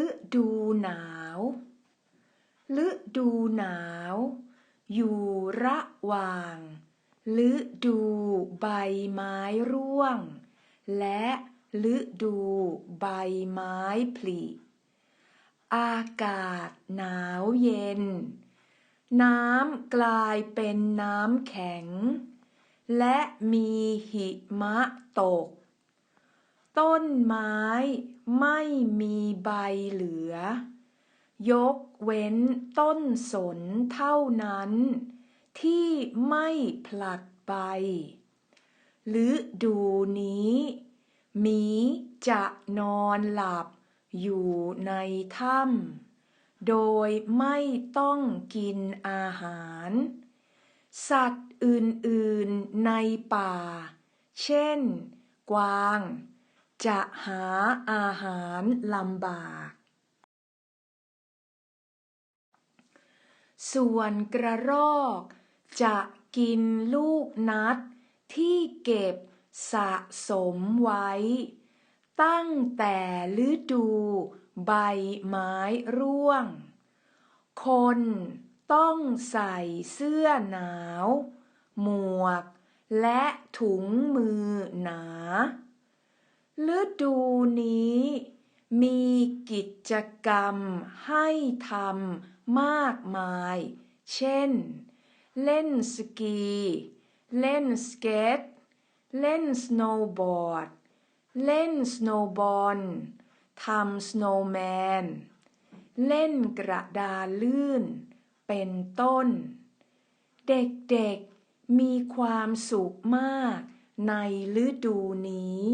ฤดูหนาวฤดูหนาว อยู่ระหว่างฤดูใบไม้ร่วง และฤดูใบไม้ผลิ อากาศหนาวเย็น น้ำกลายเป็นน้ำแข็ง และมีหิมะตก ต้นไม้ไม่มีใบเหลือ ยกเว้นต้นสนเท่านั้น ที่ไม่ผลัดใบฤดูนี้หมีจะนอนหลับอยู่ในถ้ำโดยไม่ต้องกินอาหาร สัตว์อื่นๆในป่า เช่น กวาง จะหาอาหารลำบาก ส่วนกระรอก จะกินลูกนัดที่เก็บสะสมไว้ ตั้งแต่ฤดูใบไม้ร่วง คนต้องใส่เสื้อหนาว หมวก และถุงมือหนา ฤดูนี้มีกิจกรรมให้ทำมากมาย เช่น เล่นสกี เล่นสเก็ต เล่นสโนว์บอร์ด เล่นสโนว์บอลทำสโนว์แมน เล่นกระดาลื่น เป็นต้น เด็กๆมีความสุขมากในฤดูนี้